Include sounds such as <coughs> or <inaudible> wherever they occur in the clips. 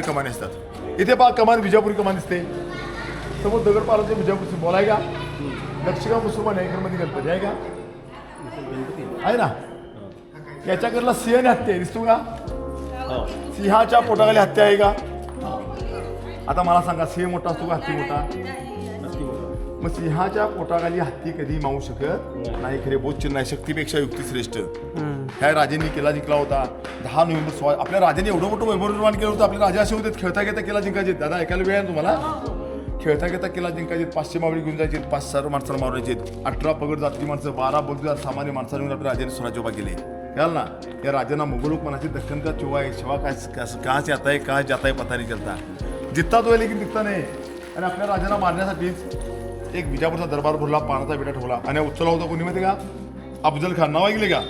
त्यांना कमान असतात. इथे पहा कमान विजापुरी कमान दिसते. समोर दगड पाराचे विजापूरचे बॉल आहे का? दक्षिणा मुसलमान आहे इकडे मध्ये गणपती आहे का? आहे ना? याच्याकडला सिंह आणि हत्या आहे दिसतो का? सिंहाच्या पोटाखाली हत्या आहे का? आता मला सांगा सिंह मोठा असतो का हत्ती मोठा? मग सिंहाच्या पोटाखाली हत्ती कधी मावू शकत नाही खरे बोध चिन्ह शक्तीपेक्षा युक्ती श्रेष्ठ ह्या राजांनी किल्ला जिंकला होता. दहा नोव्हेंबर सोळा आपल्या राजाने एवढं मोठं वैभव निर्माण केलं होतं. आपले राजा असे होते खेळता घेता किल्ला जिंकायचे दादा ऐकायला वेळ आहे तुम्हाला? खेळता घेता किल्ला जिंकायचे पाचशे मावळी घेऊन जायचे पाच सहा माणसाला मारायचे अठरा पगड जातली माणसं बारा बलुदार सामान्य माणसांनी घेऊन आपल्या राजाने स्वराज्य उभा केले. कळलं ना? या राजांना मुघलोक मनाची दक्षिण का चुवा आहे? शिवा का कहाँ से का है कहाँ जाता पता नाही चलता जित्ता तो लेकिन दिखता नाही. आणि आपल्या राजांना मारण्यासाठीच एक विजापूरचा दरबार भरला पाण्याचा बेटा ठेवला. आणि उचलला होता कोणी माहिती का? अफजल खान. नाव ऐकले का?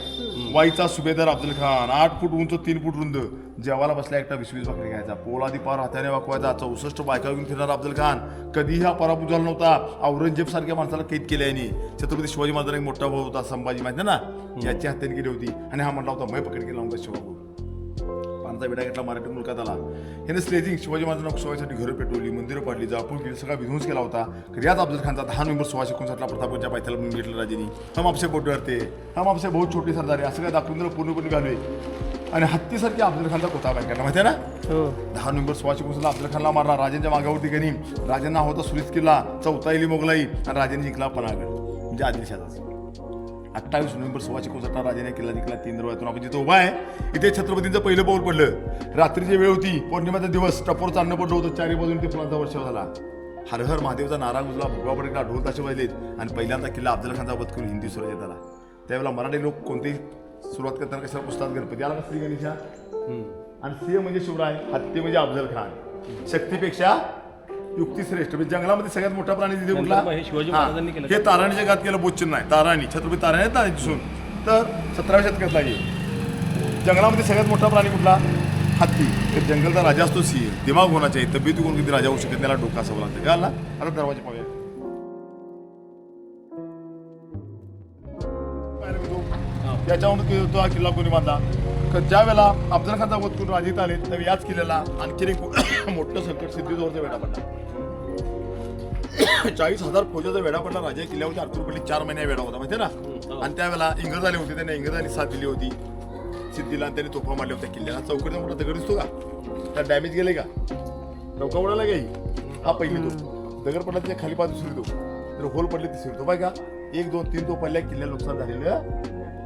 वाईचा सुभेदार अफजल खान. आठ फूट उंच तीन फूट रुंद. जेवाला बसल्या एकटा वीस वीस भाकरी घ्यायचा. पोलादी पार हाताने वाकवायचा. चौसष्ट बायका घेऊन फिरणारा अफजल खान. कधीही हा पराभूत झाला नव्हता. औरंगजेब सारख्या माणसाला कैद केले यांनी. छत्रपती शिवाजी महाराजांना एक मोठा भाऊ होता संभाजी. माहिती ना? याची हत्याने केली होती. आणि हा म्हणला होता मै पकड केला होता शिवाभाऊ पाण्याचा विडा घेतला मराठी मुलकात आला याने स्लेजिंग शिवाजी महाराजांना सोयासाठी घरं पेटवली मंदिरं पाडली जाळपूर केली सगळा विध्वंस केला होता. रियाज अफजल खानचा दहा नोव्हेंबर सोळाशे एकोणसाठला प्रतापगडच्या पायथ्याला म्हणून भेटलं राजेनी. हम आपसे बोट डरते हम आपसे बहुत छोटी सरदार असं काय दाखवून पूर्णपणे घालवे आणि हत्तीसारखी अफजल खानचा कोथा बायकांना माहिती आहे ना? हो. दहा नोव्हेंबर सोळाशे एकोणसाला अफजल खानला मारला. राजांच्या मागावरती गणी राजांना होता सुरीत किल्ला चौथा इली मोगलाई. आणि राजांनी जिंकला पनागड म्हणजे आदिलशाचा अठ्ठावीस नोव्हेंबर सोळाशे एकोणसाठला राजाने किल्ला जिंकला तीन दरवाजातून आपण जिथं उभा आहे इथे छत्रपतींचं पहिलं पाऊल पडलं. रात्रीची वेळ होती पौर्णिमेचा दिवस टपोर चालणं पडलं होतं चारी बाजून ते फुलांचा वर्ष झाला. हर हर महादेवचा नारा गुजला भगवा पडला ढोल ताशे वाजलेत. आणि पहिल्यांदा किल्ला अफजल खानचा वध करून हिंदी स्वराज्यात आला. त्यावेळेला मराठी लोक कोणतेही सुरुवात करताना कशाला पुस्तकात गणपती आला का श्री गणेशा? आणि सिंह म्हणजे शिवराय हत्ती म्हणजे अफजल खान. शक्तीपेक्षा युक्ती श्रेष्ठ म्हणजे जंगलामध्ये सगळ्यात मोठा प्राणी तिथे कुठला हे शिवाजी हा. महाराजांनी केलं. हे ताराणीच्या गात केलं बोच्चिन्ह आहे ताराणी छत्रपती ताराणी आहेत ताराणीची सून तर सतराव्या शतकातला आहे जंगलामध्ये सगळ्यात मोठा प्राणी कुठला? हत्ती. तर जंगलचा राजा असतो सिंह दिमाग होना चाहिए तब्येती कोण कधी राजा होऊ शकत नाही, त्याला डोका असावं लागतं. का ना आता दरवाजा पाहूया. त्याच्यावरून तो हा किल्ला कोणी बांधला? ज्या वेळेला अफजल खानचा वध करून राजीत आले तर याच किल्ल्याला आणखी एक <coughs> मोठं संकट सिद्धीजवळचा वेढा पडला. <coughs> चाळीस हजार फौजाचा वेढा पडला राजा किल्ल्यावरती पडली चार महिने वेढा होता माहिती ना? आणि त्यावेळेला इंग्रज आले होते त्यांनी इंग्रजांनी साथ दिली होती. सिद्धीला आणि त्यांनी तोफा मारल्या होत्या किल्ल्याला. चौकडचा मोठा दगड दिसतो का? त्यात डॅमेज गेले का? नौका उडाला काही हा पहिली तो दगड पडला त्याच्याखाली पाच दुसरी तो तर होल पडले तिसरी तो का? एक दोन तीन तो पडल्या किल्ल्या नुकसान झालेलं.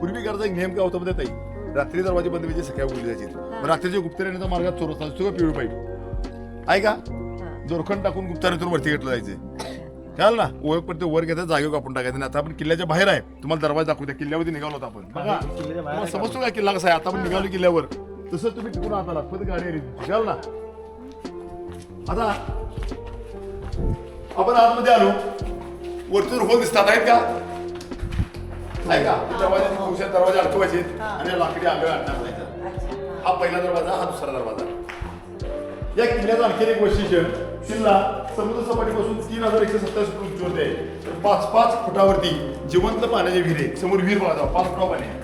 पूर्वी करायचा एक नियम काय होता मध्ये ताई. रात्री दरवाजे बंद व्हायचे सकाळी उघडले जायचे मग रात्रीच्या गुप्तरेण्याचा मार्गात चोर असतो का पिवळी पाईप आहे का? जोरखंड टाकून गुप्तारेतून वरती घेतलं जायचे. कळलं ना? ओळख पडते वर घेतात जागेवर कापून टाकायचं. आणि आता आपण किल्ल्याच्या बाहेर आहे. तुम्हाला दरवाजा दाखवू द्या किल्ल्यावरती निघालो होतो आपण. समजतो का? किल्ला कसा आहे? आता आपण निघालो किल्ल्यावर. तसं तुम्ही तिकडून आता लागतो गाडी आली. कळलं ना? आता आपण आतमध्ये आलो. वरतून होल दिसतात आहेत का? आहे का दरवाजा अडकवायचे आणि लाकडी आंबे आणणार जायचं हा पहिला दरवाजा हा दुसरा दरवाजा. या किल्ल्याचं आणखी एक वैशिष्ट्य किल्ला समुद्र सपाटीपासून तीन हजार एकशे सत्तावीस फूट उंचीवरती आहे. तर पाच पाच फुटावरती जिवंत पाण्याचे विहीर आहे. समोर विहीर बघा पाच फुटा पाणी आहे.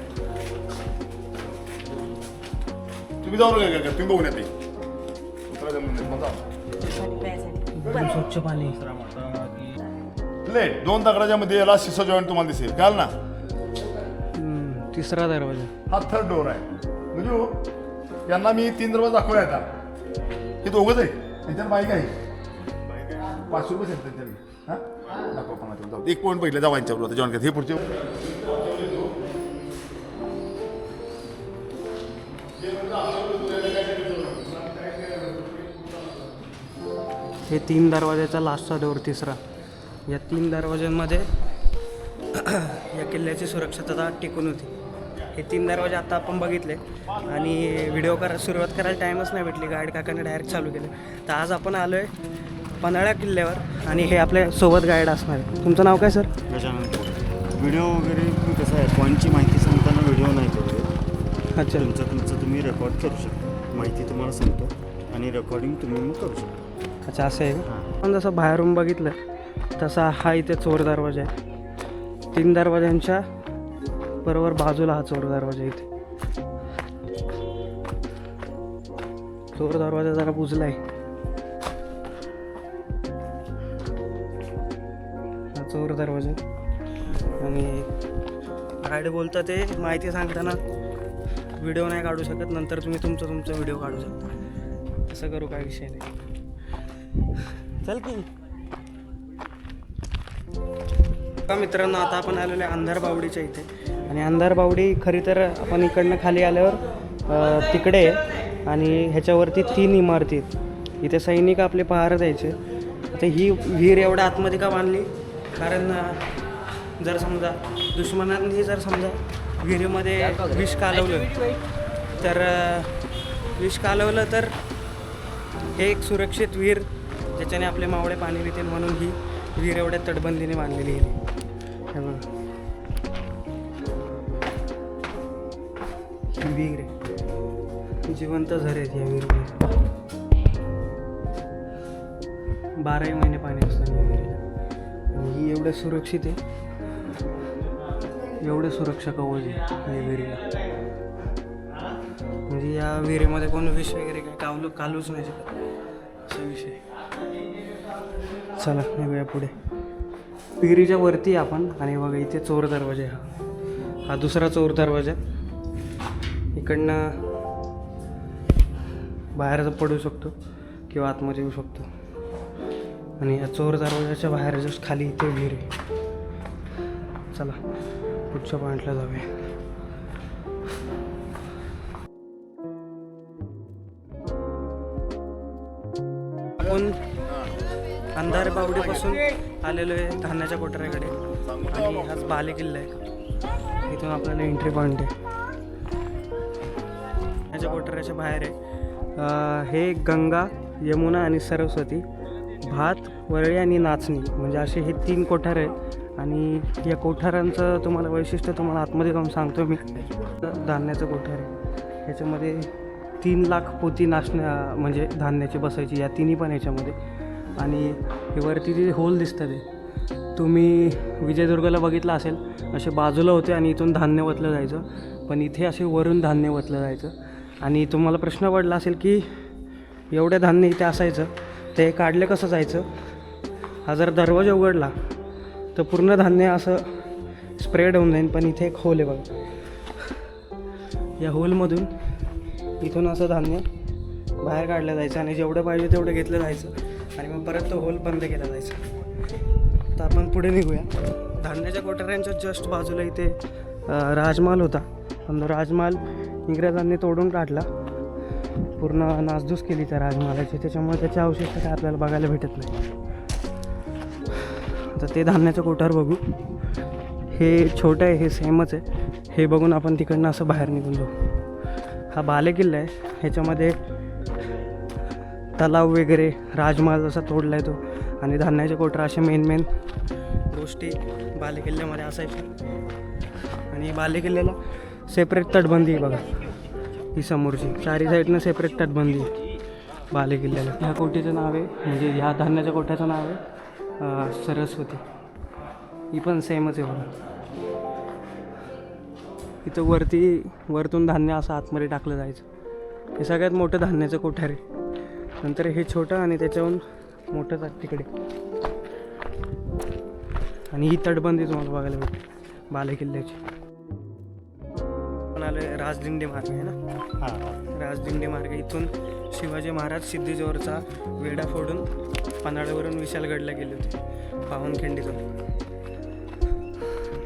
तुम्ही जाऊन नका का तुम्ही बघून येते स्वच्छ पाणी. प्लेट दोन दगडाच्या मध्ये याला शिसा जॉईंट तुम्हाला दिसेल. काल ना. तिसरा दरवाजा. हा थर्ड डोर आहे. म्हणजे हो, यांना मी तीन दरवाजा दाखवूया आता. हे दोघंच आहे त्यांच्यात बाईक आहे पाचशे रुपये त्यांच्याकडे हा? दाखवा जाऊ. दे. एक पॉईंट पहिलं जाऊ यांच्याबरोबर आता जॉईन हे पुढचे. हे तीन दरवाजाचा लास्टचा डोर तिसरा. या तीन दरवाज्यांमध्ये <clears throat> या किल्ल्याची सुरक्षितता टिकून होती. हे तीन दरवाजे आता आपण बघितले. आणि व्हिडिओ करा सुरुवात करायला टाईमच नाही भेटली. गाईड काकाने डायरेक्ट चालू केले. तर आज आपण आलो आहे पन्हाळ्या किल्ल्यावर आणि हे आपल्यासोबत गाईड असणार आहे. तुमचं नाव काय सर. व्हिडिओ वगैरे तुम्ही कसं आहे पॉईंटची माहिती सांगताना व्हिडिओ नाही करू. अच्छा. तुमचं तुमचं तुम्ही रेकॉर्ड करू शकता. माहिती तुम्हाला सांगतो. आणि रेकॉर्डिंग तुम्ही मग करू शकता. अच्छा असं आहे का? हां. पण जसं बाहेरून बघितलं तसा हा इथे चोर दरवाजा आहे. तीन दरवाजांच्या बरोबर बाजूला हा चोर दरवाजा इथे. चोर दरवाजा जरा बुजलाय. हा चोर दरवाजा. आणि गाईड बोलतं ते माहिती सांगताना व्हिडिओ नाही काढू शकत नंतर तुम्ही तुमचं तुमचा व्हिडिओ काढू शकता. तसं करू काय विषय नाही. चल की. का मित्रांनो आता आपण आलेलो आहे अंधार बावडीच्या इथे. आणि अंधार बावडी खरी तर आपण इकडनं खाली आल्यावर तिकडे आणि ह्याच्यावरती तीन इमारती आहेत. इथे सैनिक आपले पहारा द्यायचे आता ही विहीर एवढ्या आतमध्ये का बांधली? कारण जर समजा दुश्मनांनी जर समजा विहिरीमध्ये विष कालवलं तर विष कालवलं तर हे एक सुरक्षित विहीर ज्याच्याने आपले मावळे पाणी पितील म्हणून ही विहीर एवढ्या तटबंदीने बांधलेली आहे. विहीर आहे जिवंत झरे आहेत या विहिरीमध्ये बाराही महिने पाणी असतं या विहिरीला ही एवढं सुरक्षित आहे एवढं सुरक्षा कवच आहे या विहिरीला म्हणजे या विहिरीमध्ये कोण विष वगैरे काय कावलं कालूच नाही शकत असा विषय चला निघूया पुढे विहिरीच्या वरती आपण आणि बघा इथे चोर दरवाजा हा हा दुसरा चोर दरवाजा इकडनं बाहेर पडू शकतो किंवा आतमध्ये येऊ शकतो. आणि या चोर दरवाजाच्या बाहेर जस्ट खाली इथे विहीर आहे चला पुढच्या पॉईंटला जाऊया. आपण अंधार बावडीपासून आलेलो आहे धान्याच्या कोटऱ्याकडे आणि हाच बाले किल्ला आहे. इथून आपल्याला एंट्री पॉईंट आहे. धान्याच्या बाहेर आहे. हे गंगा यमुना आणि सरस्वती भात वरळी आणि नाचणी. म्हणजे असे हे तीन कोठार आहे आणि या कोठारांचं तुम्हाला वैशिष्ट्य तुम्हाला आतमध्ये जाऊन सांगतो मी. धान्याचं कोठार आहे. ह्याच्यामध्ये तीन लाख पोती नाचण्या म्हणजे धान्याची बसायची. या तिन्ही पण ह्याच्यामध्ये आणि हे वरती जे होल दिसतं ते तुम्ही विजयदुर्गला बघितलं असेल असे बाजूला होते आणि इथून धान्य वतलं जायचं. पण इथे असे वरून धान्य वतलं जायचं. आणि तुम्हाला प्रश्न पडला असेल की एवढं धान्य इथे असायचं ते काढलं कसं जायचं? हा जर दरवाजा उघडला तर पूर्ण धान्य असं स्प्रेड होऊन जाईल पण इथे एक होल आहे बघा. या होलमधून इथून असं धान्य बाहेर काढलं जायचं आणि जेवढं पाहिजे तेवढं घेतलं जायचं आणि मग परत तो होल बंद केला जायचा. तर आपण पुढे निघूया. धान्याच्या कोठाऱ्यांच्या जस्ट बाजूला इथे राजमाल राजमहाल होता. पण तो राजमहाल इंग्रजांनी तोडून काढला. पूर्ण नासधूस केली त्या राजमहालाची त्याच्यामुळे त्याचे अवशेष काय आपल्याला बघायला भेटत नाही. तर ते धान्याचं कोठार बघू. हे छोटं आहे हे सेमच आहे. हे बघून आपण तिकडनं असं बाहेर निघून जाऊ. हा बाले किल्ला आहे. ह्याच्यामध्ये तलाव वगैरे राजमहाल जसा तोडला आहे तो. आणि धान्याचे कोटरा अशा मेन मेन गोष्टी बाले किल्ल्यामध्ये असायच्या. आणि बाले किल्ल्याला सेपरेट तटबंदी आहे बघा. ही समोरची. चारी साईडनं सेपरेट तटबंदी आहे. बाले किल्ल्याला. ह्या कोठीचं नाव आहे? म्हणजे ह्या धान्याच्या कोठ्याचं नाव आहे? सरस्वती. ही पण सेमच आहे बघा. इथं वरती वरतून धान्य असं आतमध्ये टाकलं जायचं. हे सगळ्यात मोठं धान्याचं कोठार आहे नंतर हे छोटं आणि त्याच्याहून मोठंच आहे तिकडे. आणि ही तटबंदी तुम्हाला बघायला भेटते बाले किल्ल्याची. पण आलं राजदिंडी मार्ग आहे ना? हां. राजदिंडी मार्ग. इथून शिवाजी महाराज सिद्धीजवळचा वेढा फोडून पन्हाळ्यावरून विशालगडला गेले होते पावनखिंडीतून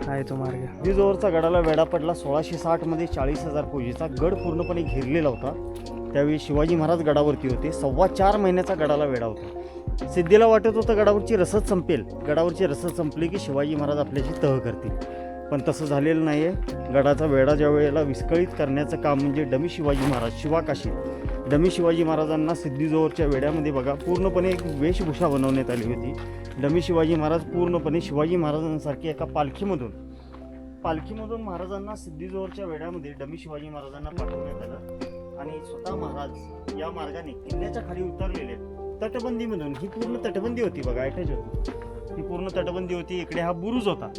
आहे तो मार्ग. दिजोवरचा गडाला वेढा पडला सोळाशे साठमध्ये चाळीस हजार फौजीचा गड पूर्णपणे घेरलेला होता. त्यावेळी शिवाजी महाराज गडावरती होते. सव्वा चार महिन्याचा गडाला वेढा होता. सिद्धीला वाटत होतं गडावरची रसद संपेल. गडावरची रसद संपली की शिवाजी महाराज आपल्याशी तह करतील. पण तसं झालेलं नाही आहे गडाचा वेढा ज्या वेळेला विस्कळीत करण्याचं काम म्हणजे डमी शिवाजी महाराज शिवाकाशी डमी शिवाजी महाराजांना सिद्धीजवळच्या वेड्यामध्ये बघा पूर्णपणे एक वेशभूषा बनवण्यात आली होती. डमी शिवाजी महाराज पूर्णपणे शिवाजी महाराजांसारखे एका पालखीमधून. पालखीमधून महाराजांना सिद्धीजवळच्या वेड्यामध्ये डमी शिवाजी महाराजांना पाठवण्यात आलं. आणि स्वतः महाराज या मार्गाने किल्ल्याच्या खाली उतरलेले तटबंदीमधून ही पूर्ण तटबंदी होती बघा ऐकायची होती. ही पूर्ण तटबंदी होती इकडे हा बुरुज होता.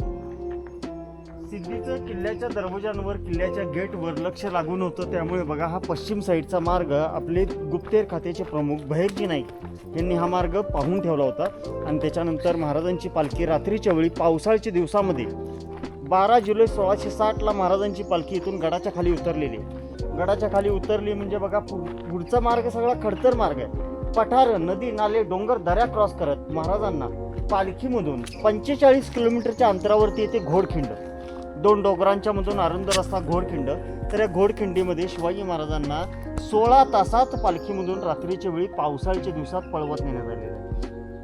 सिद्धीचं किल्ल्याच्या दरवाजांवर किल्ल्याच्या गेटवर लक्ष लागून होतं. त्यामुळे बघा हा पश्चिम साईडचा मार्ग आपले गुप्तेर खात्याचे प्रमुख भैरजी नाईक यांनी हा मार्ग पाहून ठेवला होता. आणि त्याच्यानंतर महाराजांची पालखी रात्रीच्या वेळी पावसाळ्याच्या दिवसामध्ये बारा जुलै सोळाशे साठला महाराजांची पालखी इथून गडाच्या खाली उतरलेली. गडाच्या खाली उतरली म्हणजे बघा पु- पुढचा मार्ग सगळा खडतर मार्ग आहे. पठार नदी नाले डोंगर दऱ्या क्रॉस करत महाराजांना पालखीमधून पंचेचाळीस किलोमीटरच्या अंतरावरती येते घोडखिंड. दोन डोंगरांच्या मधून अरुंद रस्ता घोडखिंड. तर या घोडखिंडीमध्ये शिवाजी महाराजांना सोळा तासात पालखीमधून रात्रीच्या वेळी पावसाळ्याच्या दिवसात पळवत नेण्यात आलेलं आहे.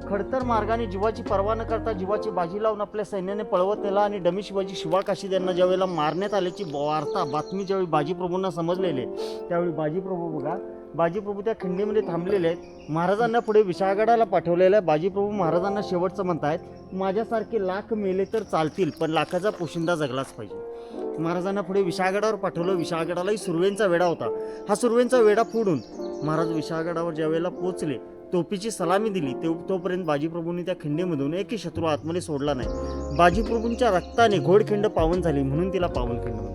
खडतर मार्गाने जीवाची पर्वा न करता जीवाची बाजी लावून आपल्या सैन्याने पळवत नेला आणि डमी शिवाजी शिवा त्यांना यांना ज्यावेळेला मारण्यात आल्याची वार्ता बातमी ज्यावेळी बाजीप्रभूंना समजलेले त्यावेळी बाजीप्रभू बघा बाजीप्रभू त्या खिंडीमध्ये थांबलेले आहेत. महाराजांना पुढे विशाळगडाला पाठवलेलं आहे. बाजीप्रभू महाराजांना शेवटचं म्हणतायत माझ्यासारखे लाख मेले तर चालतील पण लाखाचा पोशिंदा जगलाच पाहिजे. महाराजांना पुढे विशाळगडावर पाठवलं. विशाळगडालाही सुरवेंचा वेढा होता. हा सुरवेंचा वेढा फोडून महाराज विशाळगडावर ज्यावेळेला पोचले टोपीची सलामी दिली ते तोपर्यंत बाजीप्रभूंनी त्या खिंडीमधून एकही शत्रू आतमध्ये सोडला नाही. बाजीप्रभूंच्या रक्ताने घोडखिंड पावन झाली म्हणून तिला पावनखिंड म्हणतात.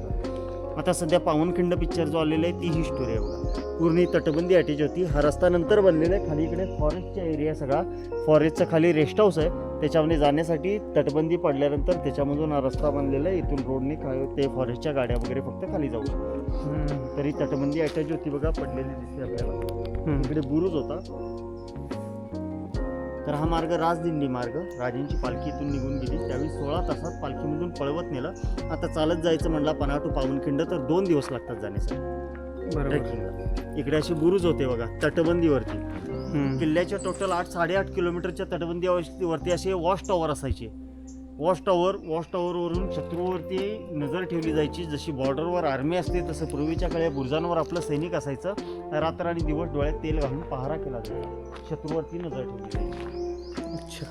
आता सध्या पावनखिंड पिक्चर जो आलेला आहे ती ही स्टोरी आहे बघा. पूर्ण तटबंदी अटॅच होती. हा रस्ता नंतर बनलेला आहे. खाली इकडे फॉरेस्टचा एरिया सगळा. फॉरेस्टचा खाली रेस्ट हाऊस आहे. त्याच्यामध्ये जाण्यासाठी तटबंदी पडल्यानंतर त्याच्यामधून हा रस्ता बनलेला आहे. इथून रोडने काय ते फॉरेस्टच्या गाड्या वगैरे फक्त खाली जाऊ शकतात. तरी तटबंदी अटॅच होती बघा. पडलेली दिसते आपल्याला. इकडे बुरुज होता. तर हा मार्ग राजदिंडी मार्ग. राजांची पालखी इथून निघून गेली. त्यावेळी सोळा तासात पालखीमधून पळवत नेलं. आता चालत जायचं म्हणला पन्हा टू पावनखिंड तर दोन दिवस लागतात जाण्यासाठी. बरोबर. इकडे अशी बुरुज होते बघा तटबंदीवरती. किल्ल्याच्या टोटल आठ साडेआठ किलोमीटरच्या तटबंदीवरती असे वॉच टॉवर असायचे. वॉच टॉवर वॉच टॉवरवरून शत्रूवरती नजर ठेवली जायची. जशी बॉर्डरवर आर्मी असते तसं पूर्वीच्या काळी बुरुजांवर आपलं सैनिक असायचं. रात्र आणि दिवस डोळ्यात तेल घालून पहारा केला जायचा. शत्रूवरती नजर ठेवली जायची. अच्छा.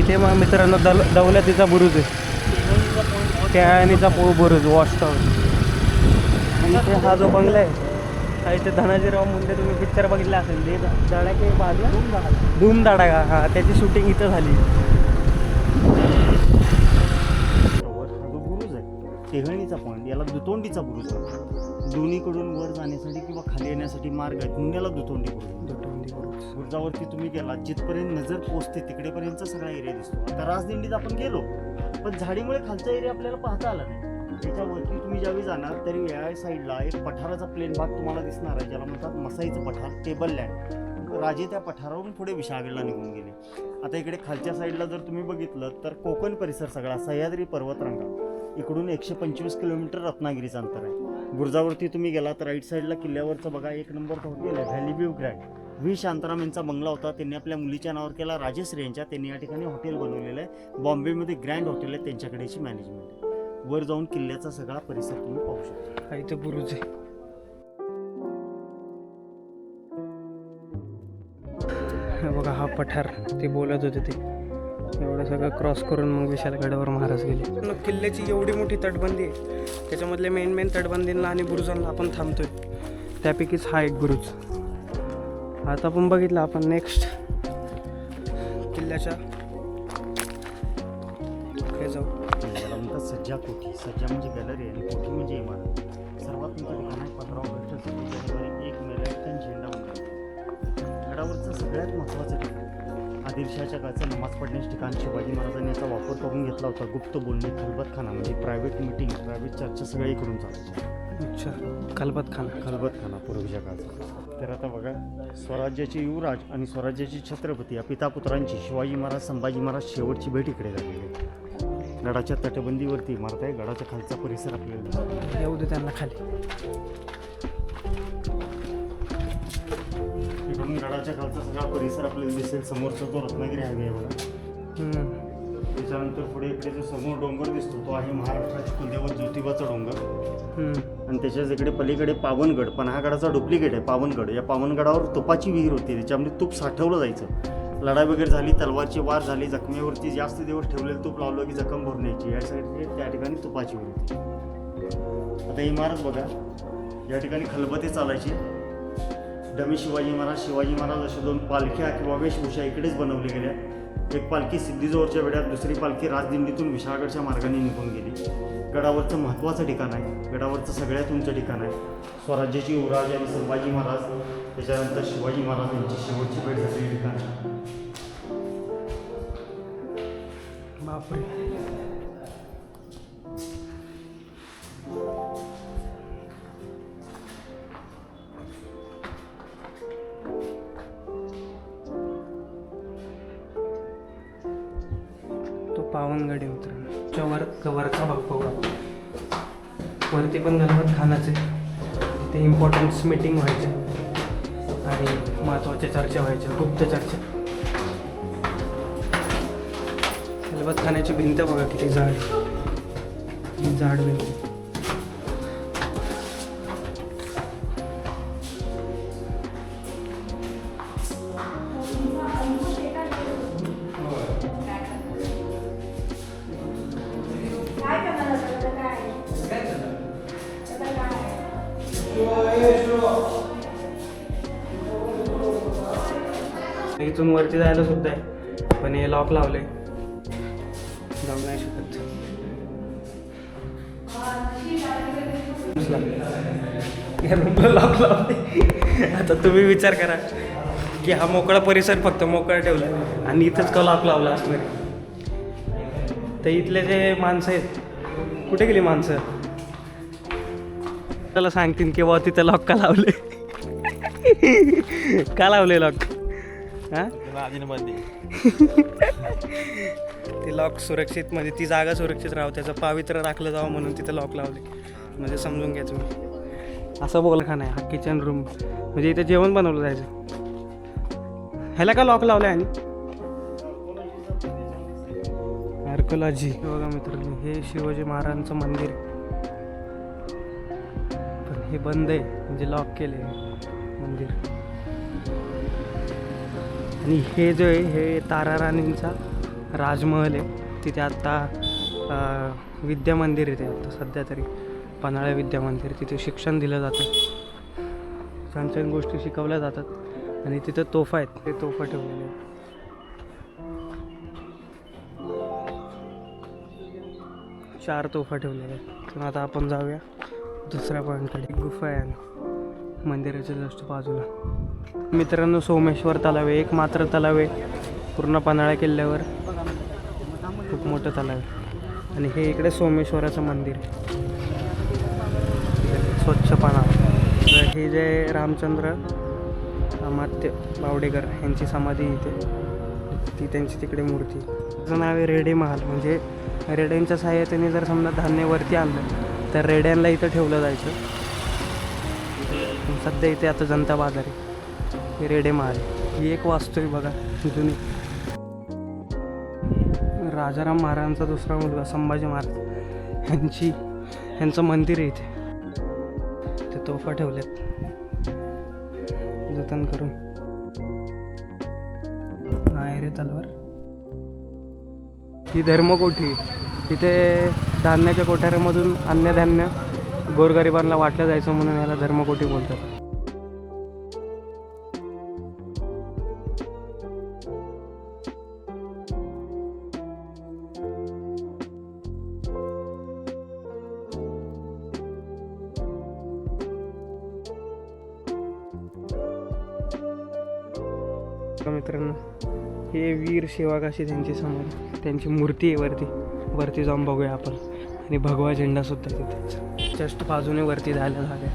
इथे मग मित्रांनो दल दौलतीचा बुरुज आहे. त्यानीचा पो बुरुज वॉच टॉवर इथे हा जो बंगला आहे हा इथे धनाजीराव मुंडे तुम्ही पिक्चर बघितला असेल ते धडाके बाजला धूम धडाका हा त्याची शूटिंग इथं झाली. तेहळणीचा पॉईंट याला दुतोंडीचा बुरुज म्हणतात. दोन्हीकडून वर जाण्यासाठी किंवा खाली येण्यासाठी मार्ग आहेत म्हणून याला दुतोंडी बुरुज दुटोंडी बुरुज. बुरुजावरती तुम्ही गेला जिथपर्यंत नजर पोचते तिकडेपर्यंतचा सगळा एरिया दिसतो. आता राजदिंडीत आपण गेलो पण झाडीमुळे खालचा एरिया आपल्याला पाहता आला नाही. त्याच्यावरती तुम्ही ज्यावेळी जाणार तरी या साईडला एक पठाराचा प्लेन भाग तुम्हाला दिसणार आहे ज्याला म्हणतात मसाईचं पठार टेबल लँड राजे त्या पठारावरून पुढे विशाळगडला निघून गेले. आता इकडे खालच्या साईडला जर तुम्ही बघितलं तर कोकण परिसर सगळा सह्याद्री पर्वतरांगा. इकडून एकशे पंचवीस किलोमीटर रत्नागिरीचं अंतर आहे. बुर्जावरती तुम्ही गेला तर राईट साईडला किल्ल्यावरचं बघा एक नंबरचं हॉटेल आहे valley view grand V. Shantaram यांचा बंगला होता त्यांनी आपल्या मुलीच्या नावावर केला राजेश्री यांच्या. त्यांनी या ठिकाणी हॉटेल बनवलेलं आहे. बॉम्बेमध्ये ग्रँड हॉटेल आहे त्यांच्याकडेची मॅनेजमेंट आहे. वर जाऊन किल्ल्याचा सगळा परिसर तुम्ही पाहू शकता. इथं बुरुज आहे. बघा हा पठार ते बोलत होते ते. एवढं सगळं क्रॉस करून मग विशालगडावर महाराज गेले. न, किल्ल्याची एवढी मोठी तटबंदी आहे. त्याच्यामधले मेन मेन तटबंदींना आणि बुरुजांना आपण थांबतोय. त्यापैकीच हा एक बुरुज. आता आपण बघितलं आपण नेक्स्ट किल्ल्याच्या जाऊ. म्हणतात सज्जा कोठी. सज्जा म्हणजे गॅलरी आणि कोठी म्हणजे इमारत. सर्वात मोठं ठिकाण आहे ज्याच्यावर एक मेलायटन झेंडा गडावरचं सगळ्यात महत्त्वाचं ठिकाण आदिलशाच्या काळचं नमाज पडण्याचं ठिकाण शिवाजी महाराजांनी याचा वापर करून घेतला होता. गुप्त बोलणे खलबतखाना म्हणजे प्रायव्हेट मिटिंग प्रायव्हेट चर्चा सगळ्या इकडून चालायच्या अच्छा कलबत खाना खलबतखाना पूर्वीच्या काळचा. तर आता बघा स्वराज्याचे युवराज आणि स्वराज्याचे छत्रपती या पिता पुत्रांची शिवाजी महाराज संभाजी महाराज शेवटची भेट इकडे झालेली आहे गडाच्या तटबंदीवरती इमारत आहे. गडाच्या खालचा परिसर आपल्याला. येऊ दे त्यांना खाली. गडाच्या खालचा सगळा परिसर आपल्याला दिसेल. समोरचा जो रत्नागिरी हायवे आहे बघा. त्याच्यानंतर पुढे इकडे जो समोर डोंगर दिसतो तो आहे महाराष्ट्राचे कुलदैवत ज्योतिबाचा डोंगर. आणि त्याच्याच इकडे पलीकडे पावनगड. पण हा गडाचा डुप्लिकेट आहे पावनगड. या पावनगडावर तुपाची विहीर होती. त्याच्यामध्ये तूप साठवलं जायचं. लढाई वगैरे झाली तलवारची वार झाली जखमेवरती जास्त दिवस ठेवलेलं तूप लावलं की जखम भरून यायची या त्या ठिकाणी तुपाची विहीर होती. आता इमारत बघा. या ठिकाणी खलबते चालायची. डमी शिवाजी महाराज शिवाजी महाराज अशा दोन पालख्या किंवा वेशभूषा इकडेच बनवल्या गेल्या. एक पालखी सिद्धीजवळच्या वेळात दुसरी पालखी राजदिंडीतून विशाळगडच्या मार्गाने निघून गेली. गडावरचं महत्त्वाचं ठिकाण आहे. गडावरचं सगळ्यात उंच ठिकाण आहे. स्वराज्याची युवराज आणि संभाजी महाराज त्याच्यानंतर शिवाजी महाराज यांची शेवटची भेट झालेली ठिकाण आहे. बापरे. तो पावनगड आहे कवरचा भाग पाहू वरती पण गणपत खानाचे ते इम्पॉर्टन्स मीटिंग व्हायचे. आणि महत्त्वाच्या चर्चा व्हायच्या गुप्त चर्चा. खलबत खाण्याची भिंत बघा किती जाड जाड भिंत इथून वरती जायला सुद्धा आहे. पण हे लॉक लावले जाऊ नाही शकत. या रूमला लॉक लावले आता तुम्ही विचार करा की हा मोकळा परिसर फक्त मोकळा ठेवला आणि इथंच का लॉक लावला असणार तर इथले जे माणसं आहेत कुठे गेली माणसं? त्याला सांगतील की बा तिथं लॉक का लावले <laughs> का लावले लॉक ते लॉक <laughs> सुरक्षित म्हणजे ती जागा सुरक्षित राहावं त्याचं पावित्र्य राखलं जावं म्हणून तिथं लॉक लावले. म्हणजे समजून घ्या तुम्ही. असं बोला का नाही हा किचन रूम म्हणजे इथे जेवण बनवलं जायचं. ह्याला का लॉक लावलं आणि? आर्कोलॉजी बघा मित्रांनो हे शिवाजी महाराजांचं मंदिर. पण हे बंद आहे म्हणजे लॉक केले मंदिर. आणि हे जे आहे हे तारा राणींचा राजमहल आहे. तिथे आत्ता विद्यामंदिर येते आत्ता सध्या तरी. पन्हाळा विद्यामंदिर तिथे शिक्षण दिलं जातं. छान छान गोष्टी शिकवल्या जातात. आणि तिथं तोफा आहेत ते तोफा ठेवलेले आहेत. चार तोफा ठेवलेल्या आहेत. आता आपण जाऊया दुसऱ्या पॉईंटकडे गुफा आहे मंदिराच्या जस्ट बाजूला. मित्रांनो सोमेश्वर तलाव आहे. एक मात्र तलाव आहे. पूर्ण पन्हाळा किल्ल्यावर. खूप मोठं तलाव आहे. आणि हे इकडे सोमेश्वराचं मंदिर स्वच्छ स्वच्छपणा तर हे जे रामचंद्र अमात्य बावडेकर यांची समाधी इथे. ती त्यांची तिकडे मूर्ती त्याचं नाव आहे रेडे महाल. म्हणजे रेड्यांच्या सहाय्याने जर समजा धान्य वरती आणलं तर रेड्यांना इथं ठेवलं जायचं. सध्या इथे आता जनता बाजार आहे. रेडे महाल ही एक वास्तू आहे बघा जुनी. राजाराम महाराजांचा दुसरा मुलगा संभाजी महाराज. यांची यांचं मंदिर आहे इथे. ते तोफा ठेवल्यात जतन करून. नाही रे तलवार. ही धर्मकोठी इथे धान्याच्या कोठाऱ्यामधून अन्नधान्य गोरगरिबांना वाटलं जायचं म्हणून याला धर्मकोटी बोलतात. मित्रांनो हे वीर सेवागाशी त्यांची समोर त्यांची मूर्ती आहे वरती. वरती जाऊन बघूया आपण. आणि भगवा झेंडा सुद्धा तिथे. जस्ट बाजूने वरती जायला झाले.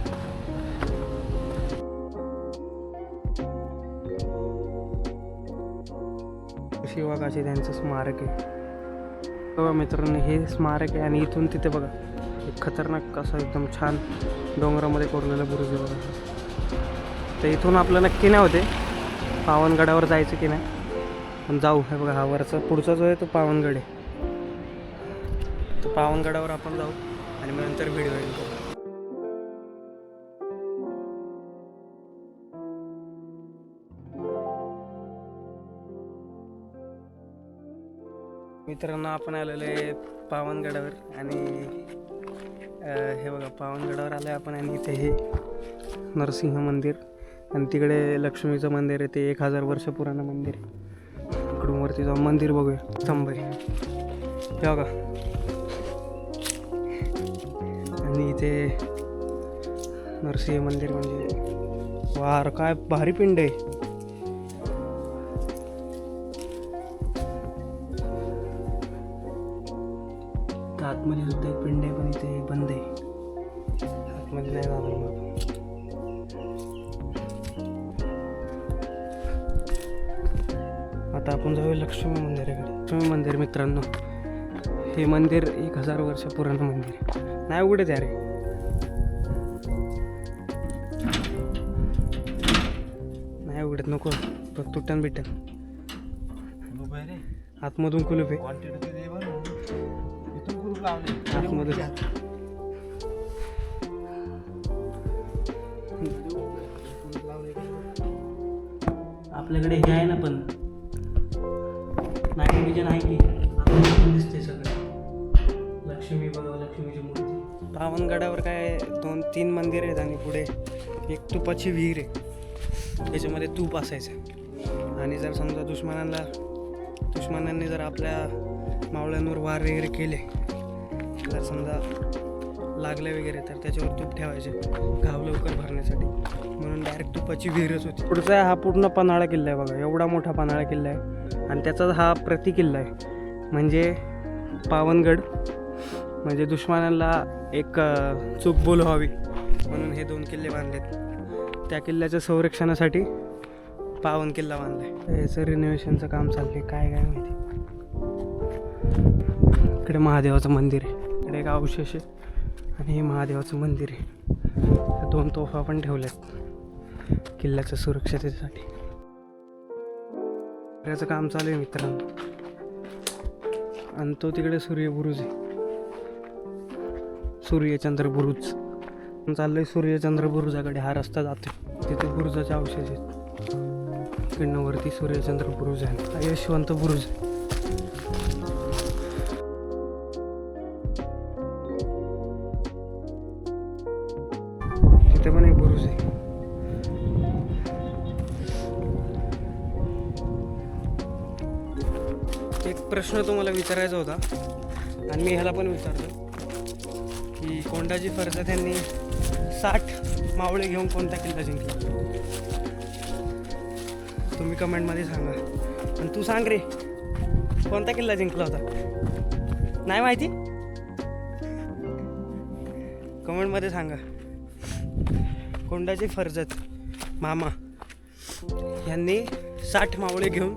शिवाकाशी त्यांचं स्मारक आहे. बघा मित्रांनो हे स्मारक आहे आणि इथून तिथे बघा एक खतरनाक असं एकदम छान डोंगरामध्ये कोरलेलं बुरुज आहे बघा. तर इथून आपलं नक्की नाही होते. पावनगडावर जायचं की नाही. पण जाऊ हे बघा हा वरचा पुढचा जो आहे तो पावनगड आहे. तर पावनगडावर आपण जाऊ. आणि मग नंतर व्हिडिओ येईल मित्रांनो आपण आलेलो आहे पावनगडावर आणि हे बघा पावनगडावर आलो आहे आपण आणि इथे हे नरसिंह मंदिर. आणि तिकडे लक्ष्मीचं मंदिर आहे ते एक हजार वर्ष पुराणं मंदिर इकडून वरती वरती जाऊन मंदिर बघूया स्तंभ आहे. हे बघा. इथे नरसिंह मंदिर म्हणजे. वार काय भारी पिंड आहे. आतमध्ये सुद्धा एक पिंड आहे पण इथे बंद आहे. आतमध्ये नाही जाणार मग. आता आपण जाऊया लक्ष्मी मंदिराकडे. लक्ष्मी मंदिर मित्रांनो हे मंदिर एक हजार वर्ष पुराणं मंदिर आहे. नाही उघडे त्या तुटन बिटन आतमधून कुलूप आहे. आतमधून. आपल्याकडे हे आहे ना पण. नाईट विजन आहे की? दिसते सगळं. लक्ष्मी बघा लक्ष्मीची मूर्ती. पावनगडावर काय दोन तीन मंदिर आहेत आणि पुढे एक तुपाची विहीर आहे. त्याच्यामध्ये तूप असायचं. आणि जर समजा दुश्मनांना दुश्मनांनी जर आपल्या मावळ्यांवर वार वगैरे केले जर समजा लागले वगैरे तर त्याच्यावर तूप ठेवायचे घाव लवकर भरण्यासाठी. म्हणून डायरेक्ट तुपाची विहीरच होती. पुढचा हा पूर्ण पन्हाळा किल्ला आहे बघा एवढा मोठा पन्हाळा किल्ला आहे. आणि त्याचा हा प्रतिकिल्ला आहे. म्हणजे पावनगड म्हणजे दुश्मनाला एक चूक बोल व्हावी म्हणून हे दोन किल्ले बांधलेत. त्या किल्ल्याच्या संरक्षणासाठी पावन किल्ला बांधलाय. याचं रिनोव्हेशनचं काम चाललंय. काय काय माहिती? इकडे महादेवाचं मंदिर आहे. इकडे एक अवशेष आहे. आणि हे महादेवाचं मंदिर आहे. दोन तोफा पण ठेवल्यात. किल्ल्याच्या सुरक्षतेसाठी. याचं काम चालू आहे मित्रांनो. आणि तो तिकडे सूर्यबुरुज आहे. सूर्यचंद्र बुरुज. चाललोय सूर्यचंद्र बुरुजाकडे. हा रस्ता जातो तिथे बुरुजाचे अवशेष आहेत. इकडनं सूर्यचंद्र बुरुज आहे. यशवंत बुरुज. आहे तिथे पण एक बुरुज आहे. एक प्रश्न तुम्हाला विचारायचा होता. आणि मी ह्याला पण विचारतो की कोंडाजी फर्जत त्यांनी साठ मावळे घेऊन कोणता किल्ला जिंकला? तुम्ही कमेंटमध्ये सांगा. आणि तू सांग रे कोणता किल्ला जिंकला होता? नाही माहिती? कमेंटमध्ये सांगा. कोंडाची फर्जत मामा यांनी साठ मावळे घेऊन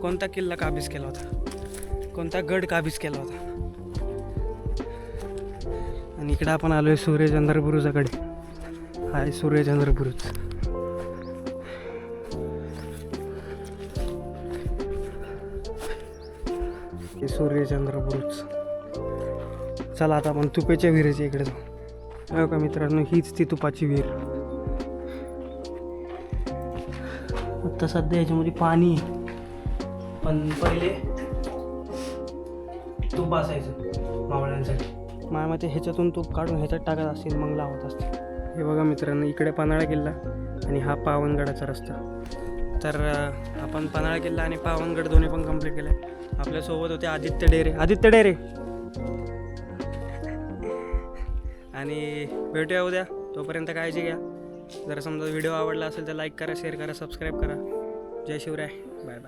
कोणता किल्ला काबीज केला होता? कोणता गड काबीज केला होता? आणि इकडे आपण आलो आहे सूर्यचंद्र हाय हा हे सूर्यचंद्र बुरुज. चला आता आपण तुपेच्या विहिरीच्या इकडे जाऊ. हो का मित्रांनो हीच ती तुपाची विहीर. आता सध्या याच्यामध्ये पाणी आहे. पण पहिले तूप असायचं मावळ्यांसाठी. माझ्या मते ह्याच्यातून तूप काढून ह्याच्यात टाकत असतील मग लावत असतील. हे बघा मित्रांनो इकडे पन्हाळा किल्ला आणि हा पावनगडाचा रस्ता. तर आपण पन्हाळा किल्ला आणि पावनगड दोन्ही पण कंप्लीट आहे आपल्यासोबत होते आदित्य डेरे. आदित्य डेरे. आणि भेटूया उद्या. तोपर्यंत काळजी घ्या. जर समजा व्हिडिओ आवडला असेल तर लाईक करा शेअर करा सबस्क्राईब करा. जय शिवराय. Bye bye